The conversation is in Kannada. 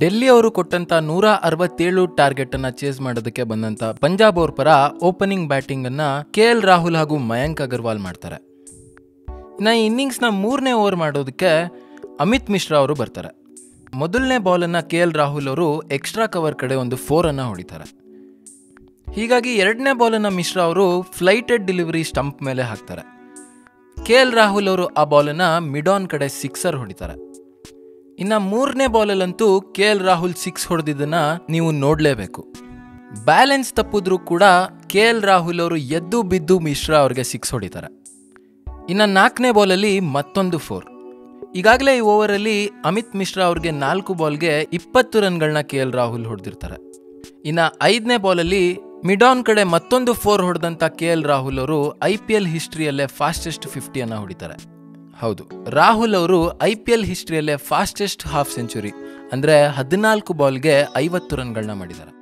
ಡೆಲ್ಲಿ ಅವರು ಕೊಟ್ಟಂತ ನೂರ ಅರವತ್ತೇಳು ಟಾರ್ಗೆಟ್ ಅನ್ನ ಚೇಸ್ ಮಾಡೋದಕ್ಕೆ ಬಂದಂತ ಪಂಜಾಬ್ ಅವ್ರ ಪರ ಓಪನಿಂಗ್ ಬ್ಯಾಟಿಂಗ್ ಅನ್ನ ಕೆ ಎಲ್ ರಾಹುಲ್ ಹಾಗೂ ಮಯಾಂಕ್ ಅಗರ್ವಾಲ್ ಮಾಡ್ತಾರೆ. ಇನ್ನ ಈ ನ ಮೂರನೇ ಓವರ್ ಮಾಡೋದಕ್ಕೆ ಅಮಿತ್ ಮಿಶ್ರಾ ಅವರು ಬರ್ತಾರೆ. ಮೊದಲನೇ ಬಾಲನ್ನು ಕೆ ಎಲ್ ರಾಹುಲ್ ಅವರು ಎಕ್ಸ್ಟ್ರಾ ಕವರ್ ಕಡೆ ಒಂದು ಫೋರನ್ನು ಹೊಡಿತಾರೆ. ಹೀಗಾಗಿ ಎರಡನೇ ಬಾಲನ್ನು ಮಿಶ್ರಾ ಅವರು ಫ್ಲೈಟೆಡ್ ಡೆಲಿವರಿ ಸ್ಟಂಪ್ ಮೇಲೆ ಹಾಕ್ತಾರೆ. ಕೆ ಎಲ್ ರಾಹುಲ್ ಅವರು ಆ ಬಾಲನ್ನು ಮಿಡಾನ್ ಕಡೆ ಸಿಕ್ಸರ್ ಹೊಡಿತಾರೆ. ಇನ್ನು ಮೂರನೇ ಬಾಲಲ್ಲಂತೂ ಕೆ ಎಲ್ ರಾಹುಲ್ ಸಿಕ್ಸ್ ಹೊಡೆದಿದ್ದನ್ನ ನೀವು ನೋಡಲೇಬೇಕು. ಬ್ಯಾಲೆನ್ಸ್ ತಪ್ಪಿದ್ರೂ ಕೂಡ ಕೆ ಎಲ್ ರಾಹುಲ್ ಅವರು ಎದ್ದು ಬಿದ್ದು ಮಿಶ್ರಾ ಅವ್ರಿಗೆ ಸಿಕ್ಸ್ ಹೊಡಿತಾರೆ. ಇನ್ನು ನಾಲ್ಕನೇ ಬಾಲಲ್ಲಿ ಮತ್ತೊಂದು ಫೋರ್. ಈಗಾಗಲೇ ಈ ಓವರಲ್ಲಿ ಅಮಿತ್ ಮಿಶ್ರಾ ಅವ್ರಿಗೆ ನಾಲ್ಕು ಬಾಲ್ಗೆ ಇಪ್ಪತ್ತು ರನ್ಗಳನ್ನ ಕೆ ಎಲ್ ರಾಹುಲ್ ಹೊಡೆದಿರ್ತಾರೆ. ಇನ್ನು ಐದನೇ ಬಾಲಲ್ಲಿ ಮಿಡಾನ್ ಕಡೆ ಮತ್ತೊಂದು ಫೋರ್ ಹೊಡೆದಂಥ ಕೆ ಎಲ್ ರಾಹುಲ್ ಅವರು ಐ ಪಿ ಎಲ್ ಹಿಸ್ಟ್ರಿಯಲ್ಲೇ ಫಾಸ್ಟೆಸ್ಟ್ ಫಿಫ್ಟಿಯನ್ನು ಹೊಡಿತಾರೆ. ಹೌದು. ರಾಹುಲ್ ಅವರು ಐ ಪಿ ಎಲ್ ಹಿಸ್ಟ್ರಿಯಲ್ಲೇ ಫಾಸ್ಟೆಸ್ಟ್ ಹಾಫ್ ಸೆಂಚುರಿ ಅಂದರೆ ಹದಿನಾಲ್ಕು ಬಾಲ್ಗೆ ಐವತ್ತು ರನ್ಗಳನ್ನ ಮಾಡಿದ್ದಾರೆ.